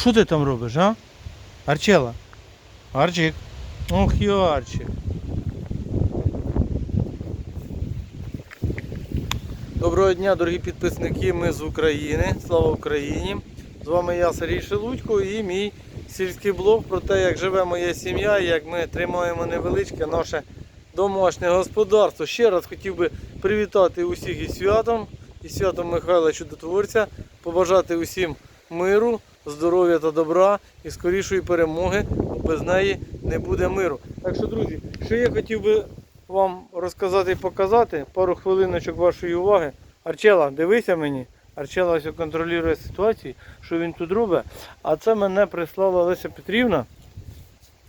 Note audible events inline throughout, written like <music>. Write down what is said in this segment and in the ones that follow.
Що ти там робиш, а? Арчела? Арчик. Ох, і Арчик. Доброго дня, дорогі підписники. Ми з України. Слава Україні! З вами я Сергій Шелудько і мій сільський блог про те, як живе моя сім'я, як ми тримаємо невеличке наше домашнє господарство. Ще раз хотів би привітати усіх із святом, із святом Михайла Чудотворця, побажати усім миру, здоров'я та добра і скорішої перемоги, бо без неї не буде миру. Так що, друзі, що я хотів би вам розказати і показати, пару хвилиночок вашої уваги. Арчела, дивися мені. Арчела ось контролює ситуацію, що він тут робить. А це мене прислала Леся Петрівна.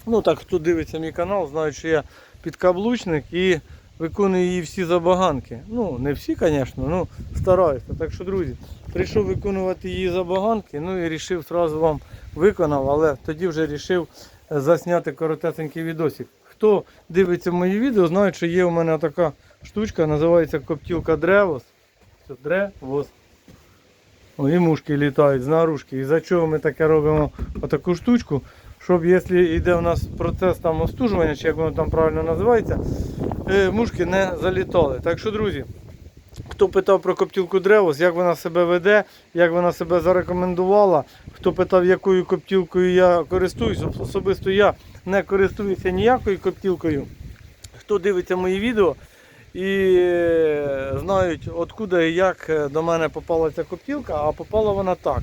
Ну так, хто дивиться мій канал, знають, що я підкаблучник і виконую її всі забаганки. Ну, не всі, звісно, ну стараюся. Так що, друзі, прийшов виконувати її забаганки, ну і вирішив одразу вам виконав, але тоді вже вирішив е, засняти коротесенький відосик. Хто дивиться мої відео, знають, що є у мене така штучка, називається коптілка древос. Це древос. І мушки літають з наружки. І за чого ми таке робимо отаку штучку? Щоб якщо йде у нас процес там остужування, чи як воно там правильно називається, е, мушки не залітали. Так що, друзі, хто питав про коптілку древос, як вона себе веде, як вона себе зарекомендувала, хто питав, якою коптілкою я користуюсь, особисто я не користуюся ніякою коптілкою. Хто дивиться мої відео і е, знають, откуда і як е, до мене попала ця коптілка, а попала вона так.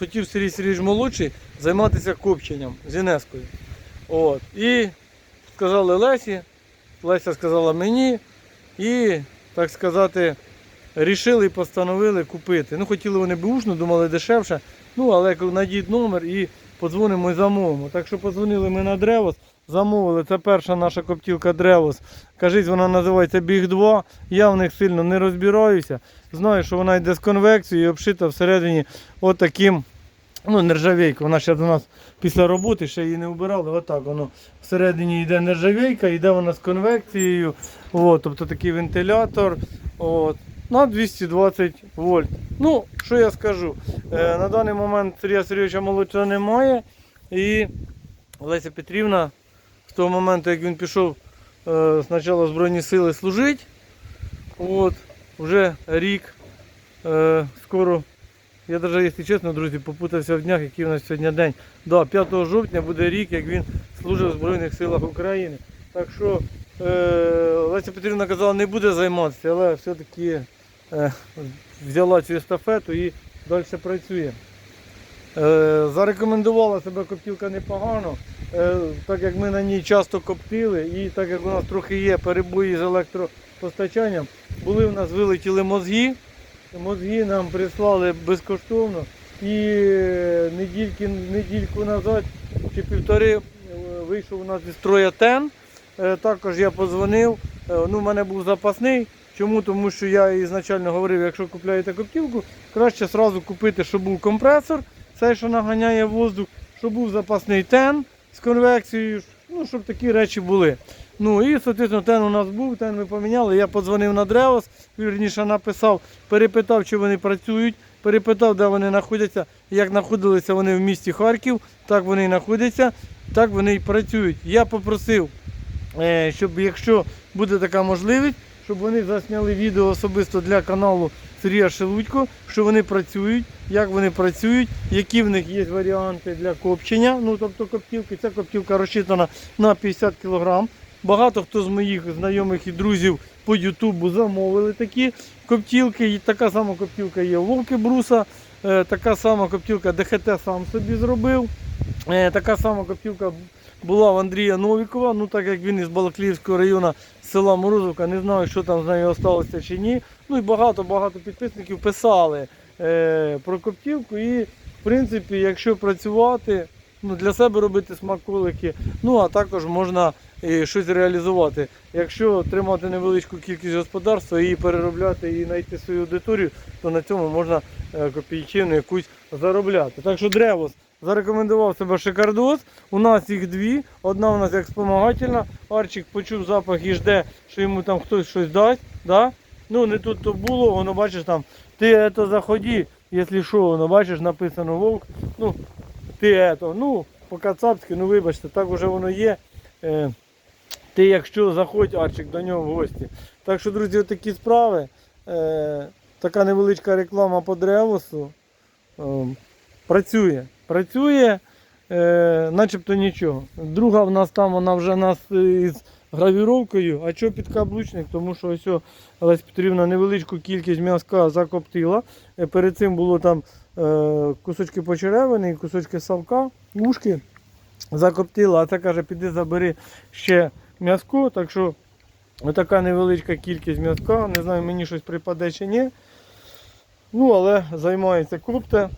Схотів Сергій Сергійович молодший займатися копченням з Інескою. От. І сказали Лесі, Леся сказала мені, і, так сказати, рішили і постановили купити. Ну, хотіли вони бушну, думали дешевше. Ну, але надіть номер і подзвонимо і замовимо. Так що подзвонили ми на Древос, замовили. Це перша наша коптілка Древос. Кажіть, вона називається Біг 2. Я в них сильно не розбираюся. Знаю, що вона йде з конвекцією і обшита всередині отаким. Ну, нержавейка, вона ще до нас після роботи ще її не вбирали. Отак воно всередині йде нержавейка, йде вона з конвекцією. От, тобто такий вентилятор. От, на 220 вольт. Ну, що я скажу? Е, на даний момент Сергія Сергійовича молодшого немає. І Леся Петрівна з того моменту, як він пішов е, спочатку Збройні Сили служити, от, вже рік, е, скоро, я навіть, якщо чесно, друзі, попутався в днях, який у нас сьогодні день. Да, 5 жовтня буде рік, як він служив в Збройних силах України. Так що е, Леся Петрівна казала, не буде займатися, але все-таки е, взяла цю естафету і далі працює. Е, зарекомендувала себе коптілка непогано, так як ми на ній часто коптили і так як у нас трохи є перебої з електропостачанням, були в нас вилетіли мозги. Мозги нам прислали безкоштовно і е, недільки, недільку назад чи півтори е, вийшов у нас зі строя ТЕН. Е, Також я подзвонив. Ну, в мене був запасний. Чому? Тому що я ізначально говорив, якщо купляєте коптілку, краще одразу купити, щоб був компресор, цей, що наганяє воздух, щоб був запасний тен з конвекцією, ну, щоб такі речі були. Ну і, соответственно, тен у нас був, тен ми поміняли. Я подзвонив на Древос, вірніше написав, перепитав, чи вони працюють, перепитав, де вони знаходяться. Як знаходилися вони в місті Харків, так вони і знаходяться, так вони і працюють. Я попросив, е, щоб якщо буде така можливість, щоб вони засняли відео особисто для каналу Сергія Шелудько, що вони працюють, як вони працюють, які в них є варіанти для копчення. Ну, тобто коптілки, ця коптілка розчитана на 50 кг. Багато хто з моїх знайомих і друзів по Ютубу замовили такі коптілки. І така сама коптілка є у Вовки Бруса, е, така сама коптілка ДХТ сам собі зробив. Е, Така сама коптілка була в Андрія Новікова, ну так як він із Балакліївського району села Морозовка, не знаю, що там з нею залишилося чи ні. Ну і багато-багато підписників писали е, про коптівку. І, в принципі, якщо працювати, ну, для себе робити смаколики, ну а також можна і щось реалізувати. Якщо тримати невеличку кількість господарства і переробляти і знайти свою аудиторію, то на цьому можна е, копійчину якусь заробляти. Так що древос зарекомендував себе шикардос. У нас їх дві. Одна у нас як спомагательна. Арчик почув запах і жде, що йому там хтось щось дасть. Да? Ну не тут то було, воно бачиш там, ти це заходи, якщо що, воно бачиш, написано вовк. Ну, ти ето. Ну, по-кацапськи, ну вибачте, так уже воно є. Е, ти якщо заходь, Арчик, до нього в гості. Так що, друзі, такі справи. Е, така невеличка реклама по древосу. Е, працює. Працює, е, начебто нічого. Друга в нас там, вона вже нас із гравіровкою. А що підкаблучник? Тому що ось Олесь Петрівна невеличку кількість м'язка закоптила. Е, Перед цим було там е, кусочки почеревини, і кусочки салка, ушки закоптила, а це каже, піди забери ще м'язко. Так що така невеличка кількість м'язка. Не знаю, мені щось припаде чи ні. Ну, але займається копте.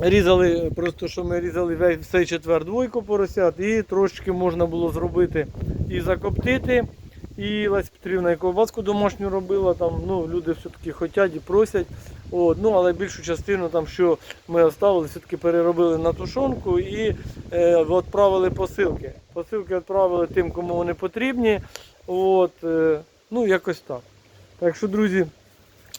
Різали, просто що ми різали весь цей четвер двойку поросят, і трошечки можна було зробити і закоптити. І Лесь Петрівна і ковбаску домашню робила, там, ну, люди все-таки хочуть і просять. От, ну, але більшу частину, там, що ми оставили, все-таки переробили на тушонку і е, відправили посилки. Посилки відправили тим, кому вони потрібні. От, е, ну, якось так. Так що, друзі,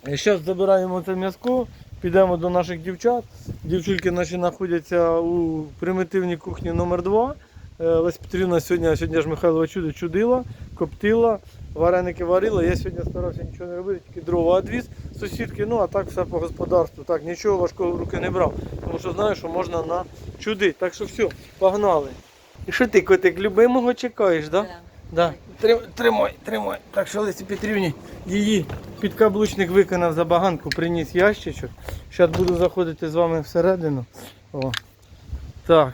зараз забираємо це м'язко, підемо до наших дівчат. Дівчульки наші знаходяться у примітивній кухні номер 2 Лесь Петрівна сьогодні, сьогодні ж Михайлова чудо чудила, коптила, вареники варила. Я сьогодні старався нічого не робити, тільки дрова відвіз сусідки. Ну а так все по господарству. Так, нічого важкого в руки не брав. Тому що знаю, що можна на чудити. Так що все, погнали. І що ти, котик, любимого чекаєш, так? Да? Да. Трим- Тримай, тримай. Так що Лесі Петрівні її підкаблучник виконав забаганку, приніс ящичок. Зараз буду заходити з вами всередину. О. Так.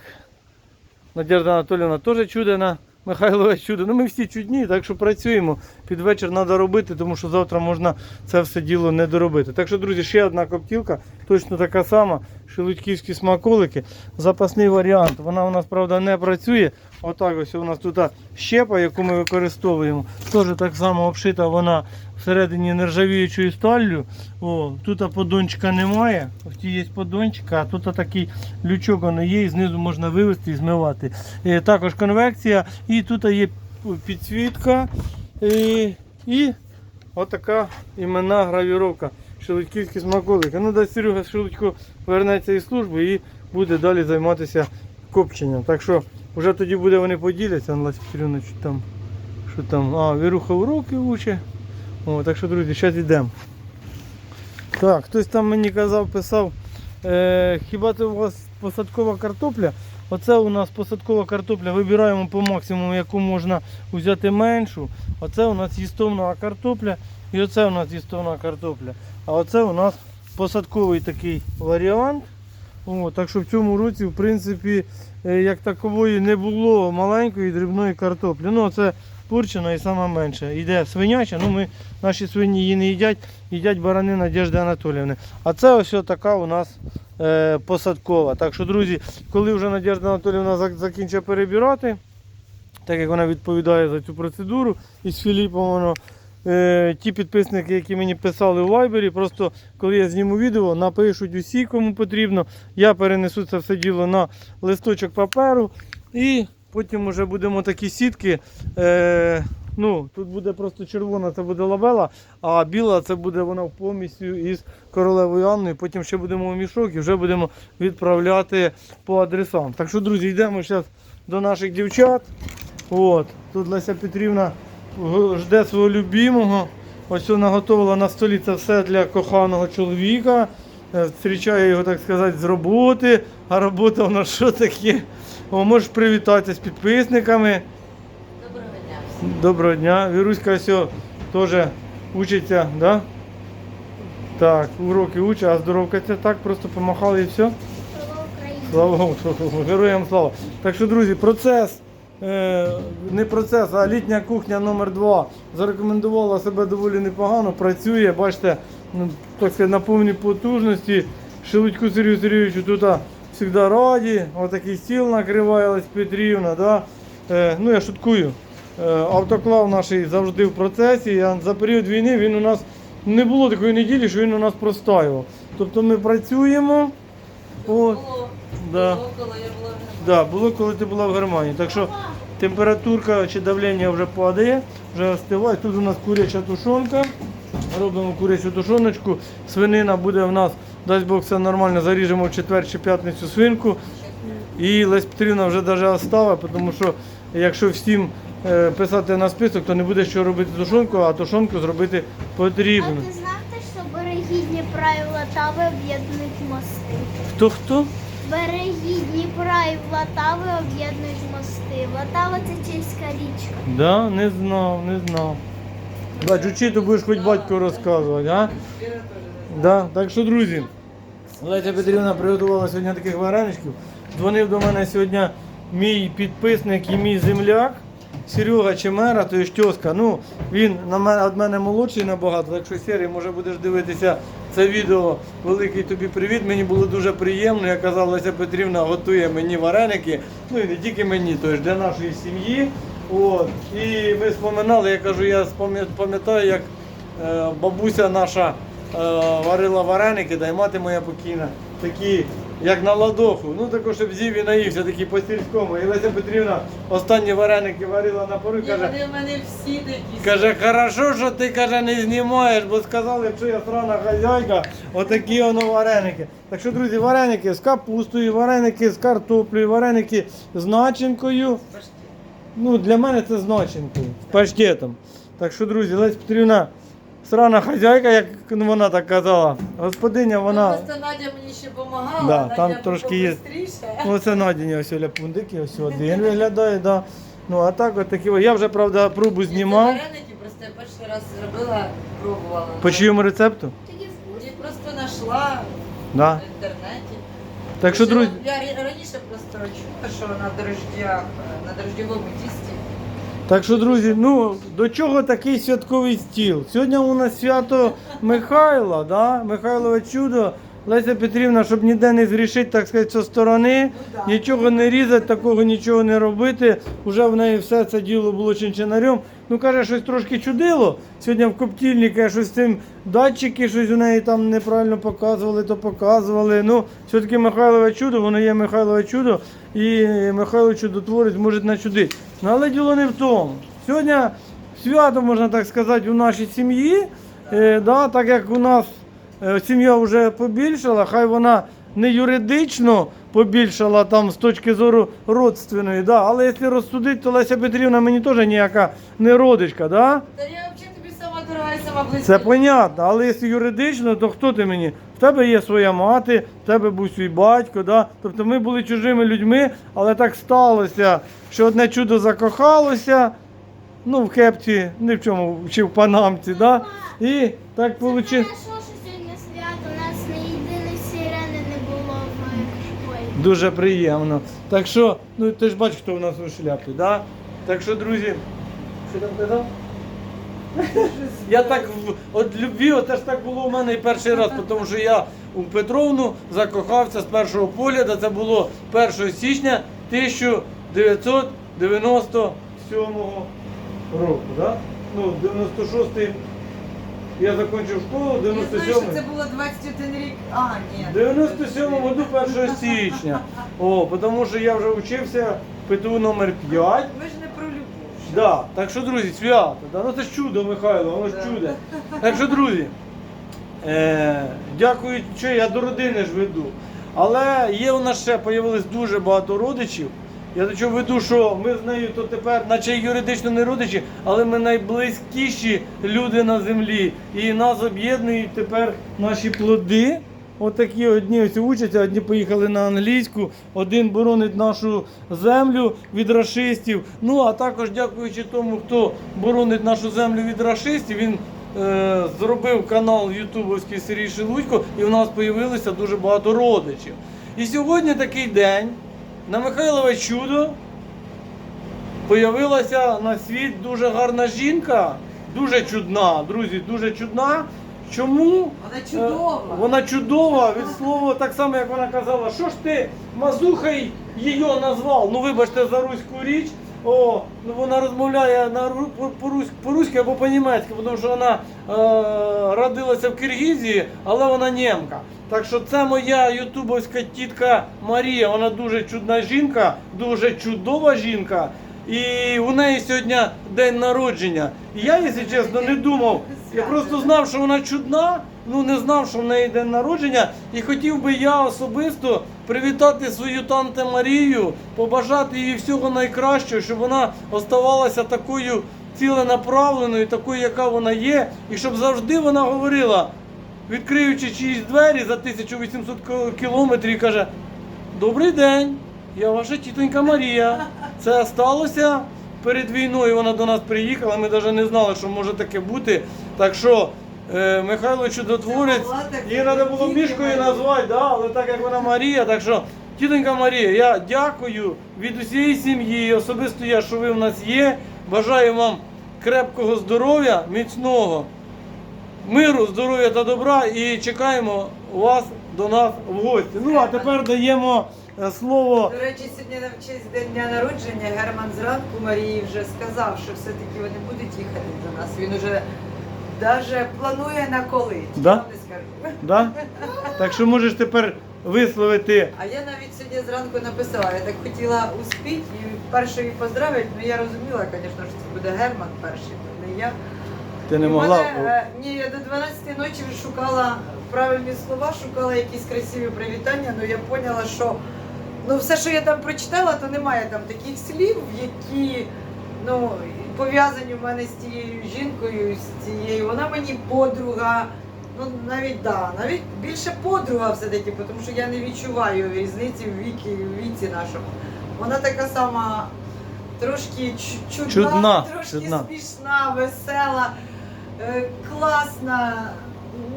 Надежда Анатоліївна теж чудена. Михайлове чудо. Ну ми всі чудні, так що працюємо. Під вечір треба робити, тому що завтра можна це все діло не доробити. Так що, друзі, ще одна коптілка, точно така сама. Шелудьківські смаколики. Запасний варіант. Вона у нас, правда, не працює. Отак ось у нас тут щепа, яку ми використовуємо. Теж так само обшита вона всередині нержавіючою сталлю. О, тут подончика немає. В є подончика, а тут такий лючок воно є, і знизу можна вивести і змивати. Е, також конвекція, і тут є підсвітка. І, і отака іменна гравіровка. Шелудьківські смаколики. Ну, дасть Серега Шелудько повернеться із служби і буде далі займатися копченням. Так що вже тоді буде вони поділяться. Анна Петрівна, що там, що там. А, Віруха уроки учить. О, так що, друзі, зараз йдемо. Так, хтось там мені казав, писав, е, хіба це у вас посадкова картопля? Оце у нас посадкова картопля. Вибираємо по максимуму, яку можна взяти меншу. Оце у нас їстовна картопля і оце у нас їстовна картопля. А оце у нас посадковий такий варіант. О, так що в цьому році, в принципі, е, як такової не було маленької дрібної картоплі. Ну, це порчена і сама менша. Йде свиняча, ну ми наші свині її не їдять, їдять барани Надежди Анатоліївни. А це ось така у нас е, посадкова. Так що, друзі, коли вже Надежда Анатоліївна закінчить перебирати, так як вона відповідає за цю процедуру, і з Філіпом воно. Е, ті підписники, які мені писали у Вайбері, просто коли я зніму відео, напишуть усі, кому потрібно. Я перенесу це все діло на листочок паперу і потім вже будемо такі сітки. Е, ну, тут буде просто червона, це буде лабела, а біла це буде вона в помістю із королевою Анною. Потім ще будемо в мішок і вже будемо відправляти по адресам. Так що, друзі, йдемо зараз до наших дівчат. От, тут Леся Петрівна жде свого любимого. Ось вона готувала на столі це все для коханого чоловіка. Е, Зустрічає його, так сказати, з роботи. А робота у нас що таке? О, можеш привітатися з підписниками. Доброго дня всім. Доброго дня. Віруська ось теж учиться, да? Так, уроки учить, а здоровка це так, просто помахали і все. Слава Богу, героям слава. Так що, друзі, процес, е, не процес, а літня кухня номер 2 зарекомендувала себе доволі непогано, працює, бачите, ну, так сказати, на повній потужності. Шелудьку Сергію Сергійовичу тут завжди раді. Отакий стіл накриває Петрівна. Да? Е, ну я шуткую. Е, автоклав наш завжди в процесі. а За період війни він у нас не було такої неділі, що він у нас простаював. Тобто ми працюємо. Було, Да. було, коли я була в Да, було, коли ти була в Германії. Так що температурка чи давлення вже падає, вже остиває. Тут у нас куряча тушонка. Робимо курячу тушоночку. Свинина буде в нас, дасть Бог, все нормально, заріжемо в четвер чи п'ятницю свинку. І Лесь Петрівна вже навіть оставила, тому що якщо всім е, писати на список, то не буде що робити тушонку, а тушонку зробити А потрібно. ти знаєте, що береги Дніпра і Влатави об'єднують мости? Хто хто? Береги Дніпра і Влатави об'єднують мости. Влатава це чеська річка. Да, не знав, не знав. Бачу, чи то будеш хоч батько розказувати, а? Да. Так що, друзі, Леся Петрівна приготувала сьогодні таких вареничків. Дзвонив до мене сьогодні мій підписник і мій земляк. Серега Чемера, то є тьоска. Ну, він на мене, від мене молодший набагато, так що Сергій, може будеш дивитися це відео. Великий тобі привіт. Мені було дуже приємно. Я казав, Леся Петрівна готує мені вареники. Ну і не тільки мені, то для нашої сім'ї. От. І ми споминали, я кажу, я пам'ятаю, як е, бабуся наша е, варила вареники, да й мати моя покійна, такі, як на ладоху. Ну також, щоб з'їв і наївся, такі по сільському. І Леся Петрівна останні вареники варила на пору, каже. вони в мене всі такі. Каже, хорошо, що ти каже, не знімаєш, бо сказали, що я срана хазяйка, отакі воно вареники. Так що, друзі, вареники з капустою, вареники з картоплею, вареники з начинкою. Ну, для мене це з паштетом. Так що, друзі, Лесь Петрівна, срана хазяйка, як вона так казала. Господиня, вона. Ну, Просто Надя мені ще допомагала, Да, Надя там трошки є. побистріше. Оце Надіні ось ляпундики, ось один виглядає, да. Ну а так от такі. Я вже, правда, пробу Ні, це знімав. Вареники просто я перший раз зробила, пробувала. По чиєму рецепту? Їх просто знайшла Да. в інтернеті. Так що, друзі. Я ра- раніше просто чула, що на дрождях, е, на дрождєвому тісті. Так що, друзі, ну до чого такий святковий стіл? Сьогодні у нас свято Михайла, да? Михайлове чудо. Леся Петрівна, щоб ніде не згрішити, так сказати, зі сторони, Ну, да. нічого не різати, такого нічого не робити. Уже в неї все це діло було чинчинарем. Ну, каже, щось трошки чудило. Сьогодні в коптільні, каже, щось з цим датчики, щось у неї там неправильно показували, то показували. Ну, все-таки Михайлове чудо, воно є Михайлове чудо, і Михайло чудотворець може начудити. Ну, але діло не в тому. Сьогодні свято, можна так сказати, у нашій сім'ї, е, да, так як у нас сім'я вже побільшала, хай вона не юридично побільшала там з точки зору родственної, да, але якщо розсудити, то Леся Петрівна мені теж ніяка не родичка. Да? Та я взагалі тобі сама дорога і сама близька. Це понятно, але якщо юридично, то хто ти мені? В тебе є своя мати, в тебе був свій батько, да? тобто ми були чужими людьми, але так сталося, що одне чудо закохалося, ну в кепці, ні в чому, чи в панамці, да? і так вийшло. Дуже приємно. Так що, ну ти ж бачиш, хто у нас у шляпі, да? Так що, друзі, що там казав? <laughs> Я так від любві, от теж так було у мене і перший раз, тому що я у Петровну закохався з першого погляду. Це було 1 січня 1997 року. Да? Ну, 96-й я закінчив школу, Я знаю, що 97-й. це було 21 рік. А, ні. В 97 году 1 січня. О, тому що я вже вчився в ПТУ номер 5. Ми ж не про любов. Да, так що, друзі, свято. Да, ну це ж чудо, Михайло, воно ж Да. чудо. Так що, друзі, е, дякую, що я до родини ж веду. Але є у нас ще з'явилось дуже багато родичів. Я до чого веду, що ми з нею то тепер, наче юридично не родичі, але ми найблизькіші люди на землі. І нас об'єднують тепер наші плоди. Отакі одні ось учаться, одні поїхали на англійську, один боронить нашу землю від рашистів. Ну а також дякуючи тому, хто боронить нашу землю від рашистів, він е, зробив канал Ютубовський Сергій Шелудько, і в нас з'явилося дуже багато родичів. І сьогодні такий день на Михайлове чудо появилася на світ дуже гарна жінка, дуже чудна, друзі, дуже чудна. Чому? Вона чудова. Е, Вона чудова від слова, так само, як вона казала, що ж ти мазухай її назвав? Ну вибачте за руську річ. О, ну вона розмовляє на по-руськи або по-німецьки, тому що вона е, родилася в Киргізії, але вона німка. Так що це моя ютубовська тітка Марія. Вона дуже чудна жінка, дуже чудова жінка. І у неї сьогодні день народження. І я, якщо чесно, не думав. Я просто знав, що вона чудна. Ну не знав, що в неї день народження, і хотів би я особисто привітати свою танту Марію, побажати їй всього найкращого, щоб вона оставалася такою ціленаправленою, такою, яка вона є, і щоб завжди вона говорила, відкриючи чиїсь двері за 1800 ко- кілометрів, каже: Добрий день, я ваша тітонька Марія. Це сталося перед війною. Вона до нас приїхала. Ми навіть не знали, що може таке бути. Так що е, Михайло Чудотворець, її треба було мішкою назвати, да, але так як вона Марія, так що. Тітонька Марія, я дякую від усієї сім'ї, особисто я, що ви в нас є. Бажаю вам крепкого здоров'я, міцного миру, здоров'я та добра і чекаємо вас до нас в гості. Ну а тепер даємо е, слово. До речі, сьогодні на честь день дня народження Герман зранку Марії вже сказав, що все-таки вони будуть їхати до нас. Він уже навіть планує на коли. Да? Не скажу. Да? Так що можеш тепер висловити. А я навіть сьогодні зранку написала, я так хотіла успіти і першої поздравити, але я розуміла, звісно, що це буде Герман перший, не я. Ти не І могла. Мене, е, ні, я до 12 ночі шукала правильні слова, шукала якісь красиві привітання, але я поняла, що ну, все, що я там прочитала, то немає там таких слів, які ну, пов'язані в мене з тією жінкою, з цією. Вона мені подруга. Ну, навіть да, навіть більше подруга все-таки, тому що я не відчуваю різниці в віки, в віці нашому. Вона така сама трошки чудна, Чудна, трошки чудна. смішна, весела, е, класна.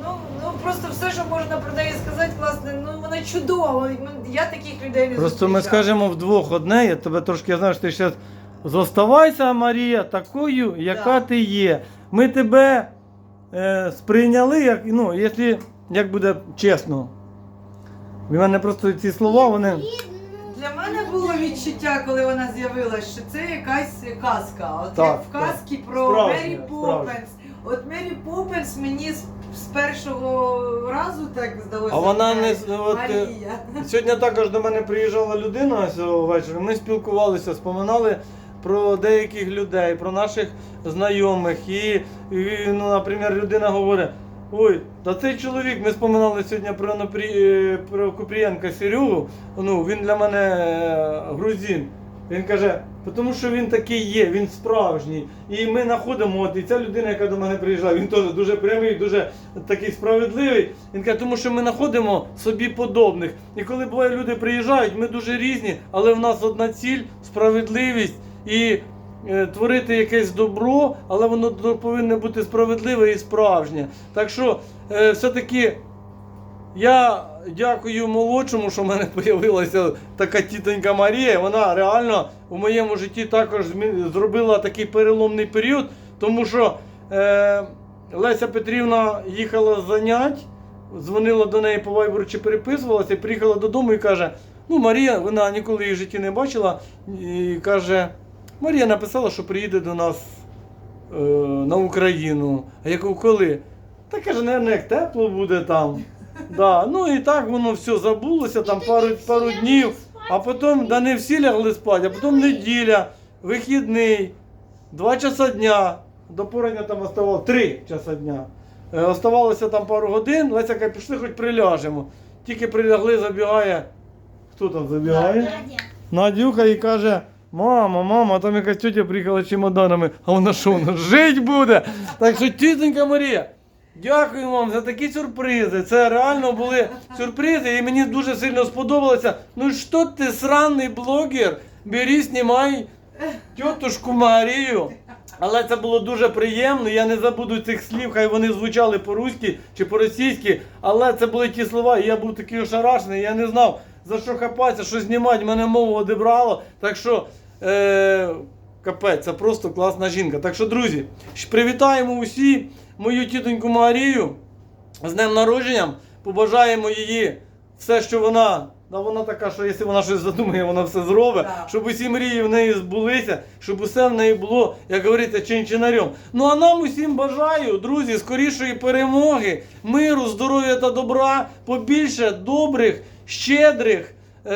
Ну, ну просто все, що можна про неї сказати, класне, ну вона чудова. Я таких людей не Просто ми скажемо вдвох одне, я тебе трошки я знаю, що ти зараз зоставайся, Марія, такою, яка Да. ти є. Ми тебе е, сприйняли, як, ну, якщо, як буде чесно. В мене просто ці слова, вони. Для мене було відчуття, коли вона з'явилася, що це якась казка. От Так, як в так. казці про Справжня, Мері справжня. От Мері Поппенс мені з, з першого разу так здалося. А вона не це от, е, Марія. Сьогодні також до мене приїжджала людина цього вечора. Ми спілкувалися, споминали про деяких людей, про наших знайомих. І, і ну, наприклад, людина говорить: ой, та цей чоловік, ми споминали сьогодні про, Напрі... е, про Купрієнка Серегу, ну, він для мене е, грузин. Він каже, тому що він такий є, він справжній. І ми знаходимо, от і ця людина, яка до мене приїжджає, він теж дуже прямий, дуже такий справедливий. Він каже, тому що ми знаходимо собі подобних. І коли буває люди приїжджають, ми дуже різні, але в нас одна ціль справедливість і е, творити якесь добро, але воно повинно бути справедливе і справжнє. Так що е, все-таки я дякую молодшому, що в мене <laughs> з'явилася така тітонька Марія. Вона реально у моєму житті також зробила такий переломний період, тому що е, Леся Петрівна їхала з занять, дзвонила до неї по вайберу чи переписувалася, приїхала додому і каже: Ну, Марія, вона ніколи її в житті не бачила, і каже, Марія написала, що приїде до нас е, на Україну. А я кажу, коли? Та каже, не, як тепло буде там. <laughs> Да, ну і так воно все забулося, там пару, пару днів, а потім, да не всі лягли спати, а потім неділя, вихідний, два часа дня, до порання там оставалося три часа дня. Е, оставалося там пару годин, Леся каже, пішли хоч приляжемо. Тільки прилягли, забігає. Хто там забігає? Надюха і каже: мама, мама, там якась тетя приїхала з чемоданами, а вона що, вона жить буде? Так що, тітонька Марія, дякую вам за такі сюрпризи. Це реально були сюрпризи, і мені дуже сильно сподобалося. Ну що ти, сраний блогер, бери, знімай тітушку Марію. Але це було дуже приємно. Я не забуду цих слів, хай вони звучали по-руськи чи по-російськи. Але це були ті слова, і я був такий ошарашений, я не знав за що хапатися, що знімати, мене мову одібрало. Так що, е, капець, це просто класна жінка. Так що, друзі, привітаємо усі мою тітоньку Марію з днем народженням. Побажаємо її все, що вона. Да вона така, що якщо вона щось задумає, вона все зробить, Так. щоб усі мрії в неї збулися, щоб усе в неї було, як говориться, чин-чинарем. Ну а нам усім бажаю, друзі, скорішої перемоги, миру, здоров'я та добра, побільше добрих, щедрих,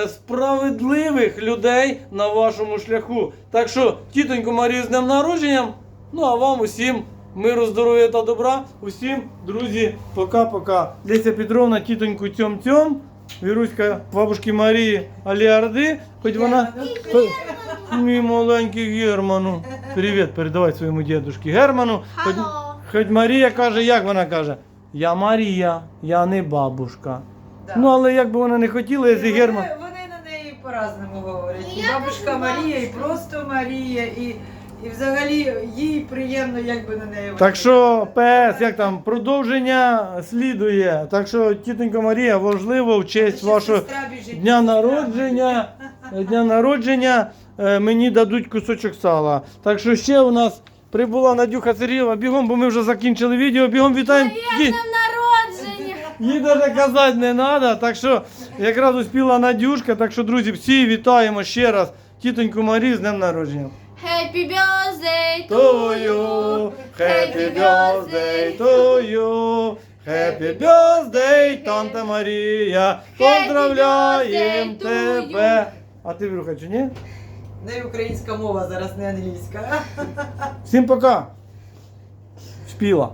справедливих людей на вашому шляху. Так що, тітоньку Марію з днем народженням, ну а вам усім миру, здоров'я та добра. Усім, друзі, пока-пока. Леся Петровна, тітоньку тьом-тьом. Віруська бабушки Марії Аліарди, хоч вона. Мій маленький Герману. Привіт, передавай своєму дідушці Герману. Хоч, хоч Марія каже, як вона каже? Я Марія, я не бабушка. Ну, але як би вона не хотіла, якщо вони, Герман. вони на неї по-разному говорять. І бабушка Марія, і просто Марія, і, і взагалі їй приємно, якби на неї. Так що, ПС, як там, продовження слідує. Так що, тітонько Марія, важливо в честь Ще вашого сестра біжить, дня народження. Дня народження е, мені дадуть кусочок сала. Так що ще у нас прибула Надюха Сергієва. Бігом, бо ми вже закінчили відео. Бігом вітаємо. Їй навіть казати не треба. Так що якраз успіла Надюшка. Так що, друзі, всі вітаємо ще раз тітоньку Марію з днем народження. Happy birthday to you. Happy birthday to you. Happy birthday, Танта Марія. Поздравляємо тебе. А ти Віруха, чи ні? Не українська мова зараз, не англійська. Всім пока. Спіла.